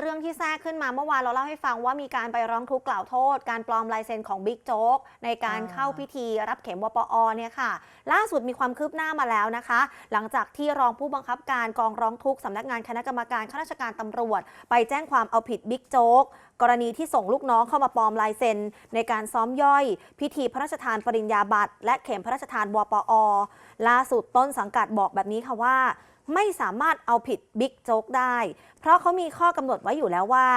เรื่องที่แทรกขึ้นมาเมื่อวานเราเล่าให้ฟังว่ามีการไปร้องทุกข์กล่าวโทษ การปลอมลายเซ็นของบิ๊กโจ๊กในการอ่าเข้าพิธีรับเข็มวปอเนี่ยค่ะ ล่าสุดมีความคืบหน้ามาแล้วนะคะ หลังจากที่รองผู้บังคับการกองร้องทุกข์สำนักงานคณะกรรมการข้าราชการตำรวจ ไปแจ้งความเอาผิดบิ๊กโจ๊ก กรณีที่ส่งลูกน้องเข้ามาปลอมลายเซ็น ในการซ้อมย่อย พิธีพระราชทานปริญญาบัตร และเข็มพระราชทานวปอ ล่าสุดต้นสังกัดบอกแบบนี้ค่ะว่า ไม่สามารถเอาผิดบิ๊กโจ๊กได้ เพราะเขามีข้อกำหนดไว้อยู่แล้วว่า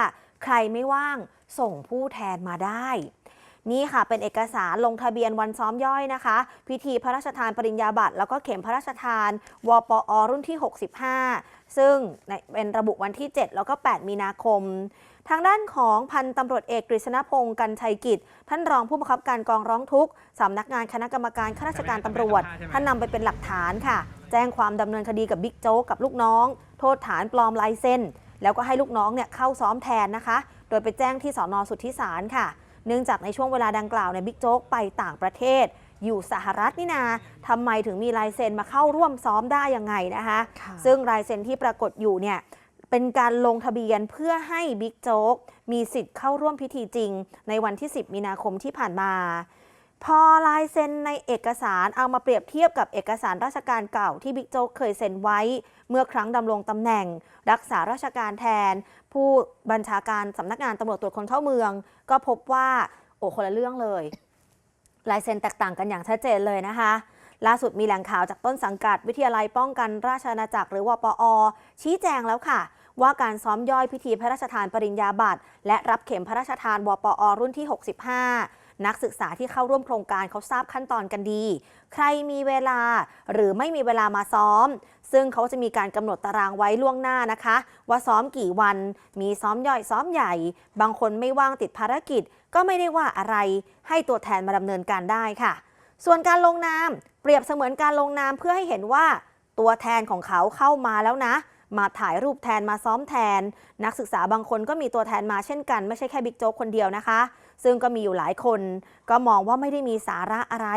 ใครไม่ว่างส่งผู้แทนมาได้ นี่ค่ะเป็นเอกสารลงทะเบียนวันซ้อมย่อยนะคะ พิธีพระราชทานปริญญาบัตรแล้วก็เข็มพระราชทาน วปอ รุ่นที่ 65 ซึ่งเป็นระบุวันที่ 7 แล้วก็ 8 มีนาคมทางด้านของพันตำรวจเอกกฤษณพงศ์กันชัยกิจ ท่านรองผู้บังคับการกองร้องทุกข์สำนักงานคณะกรรมการข้าราชการตำรวจ ท่านนำไปเป็นหลักฐานค่ะ แจ้งความดำเนินคดีกับบิ๊กโจ๊กกับลูกน้อง โทษฐานปลอมลายเซ็นแล้วก็ให้ลูกน้องเนี่ยเข้าซ้อมแทนนะคะ โดยไปแจ้งที่สอนอสุทธิสารค่ะ เนื่องจากในช่วงเวลาดังกล่าวในยบิ๊กโจ๊กไปต่างประเทศ อยู่สหรัฐนี่นาทำไมถึงมีลายเซ็นมาเข้าร่วมซ้อมได้ยังไงนะคะค่ะซึ่งลายเซ็นที่ปรากฏอยู่เนี่ยเป็นการลงทะเบียนเพื่อให้บิ๊กโจ๊กมีสิทธิ์เข้าร่วมพิธีจริง ในวันที่ 10 มีนาคมที่ผ่านมา พอลายเซ็นในเอกสารเอามาเปรียบเทียบกับเอกสารราชการเก่าที่บิ๊กโจ๊กเคยเซ็นไว้ เมื่อครั้งดำรงตำแหน่ง รักษาราชการแทน ผู้บัญชาการสำนักงานตำรวจตรวจคนเข้าเมือง ก็พบว่าโอ้คนละเรื่องเลย ลายเซ็นแตกต่างกันอย่างชัดเจนเลยนะคะล่าสุดมีแหล่งข่าวจากต้นสังกัดวิทยาลัยป้องกันราชอาณาจักรหรือวปอ ชี้แจงแล้วค่ะ ว่าการซ้อมย่อยพิธีพระราชทานปริญญาบัตรและรับเข็มพระราชทานวปอ รุ่นที่ 65 นักศึกษาที่เข้าร่วมโครงการเขาทราบขั้นตอนกันดี ใครมีเวลาหรือไม่มีเวลามาซ้อม ซึ่งเขาจะมีการกำหนดตารางไว้ล่วงหน้านะคะ ว่าซ้อมกี่วันมีซ้อมย่อยซ้อมใหญ่ บางคนไม่ว่างติดภารกิจ ก็ไม่ได้ว่าอะไร ให้ตัวแทนมาดำเนินการได้ค่ะ ส่วนการลงนามเปรียบเสมือนการลงนามเพื่อให้เห็นว่าตัวแทนของเขาเข้ามาแล้วนะ มาถ่ายรูปแทนมาซ้อมแทน นักศึกษาบางคนก็มีตัวแทนมาเช่นกัน ไม่ใช่แค่บิ๊กโจ๊กคนเดียวนะคะ ซึ่งก็มีอยู่หลายคน ก็มองว่าไม่ได้มีสาระอะไร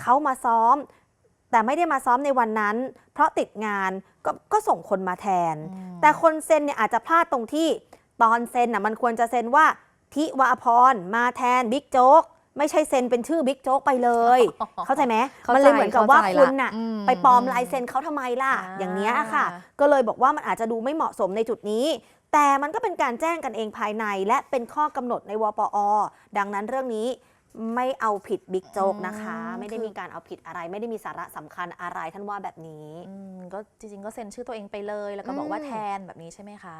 เขามาซ้อม แต่ไม่ได้มาซ้อมในวันนั้น เพราะติดงานก็ก็ส่งคนมาแทนอืมแต่คนเซ็นเนี่ยอาจจะพลาดตรงที่ตอนเซ็นน่ะมันควรจะเซ็นว่าทิวาพรมาแทนบิ๊กโจ๊ก ไม่ใช่เซ็นเป็นชื่อบิ๊กโจ๊กไปเลย เข้าใจไหมเข้าใจมันเลยเหมือนกับว่าเข้าใจคุณน่ะละอืมไปปลอมลายเซ็นเขาทำไมล่ะอ่าอย่างเนี้ยค่ะ ก็เลยบอกว่ามันอาจจะดูไม่เหมาะสมในจุดนี้ แต่มันก็เป็นการแจ้งกันเองภายใน และเป็นข้อกำหนดในวปอ ดังนั้นเรื่องนี้ไม่เอาผิดบิ๊กโจ๊กนะคะอืมไม่ได้คือมีการเอาผิดอะไร ไม่ได้มีสาระสำคัญอะไรท่านว่าแบบนี้อืมก็จริงๆก็เซ็นชื่อตัวเองไปเลย แล้วก็บอกว่าอืมแทนแบบนี้ใช่ไหมคะ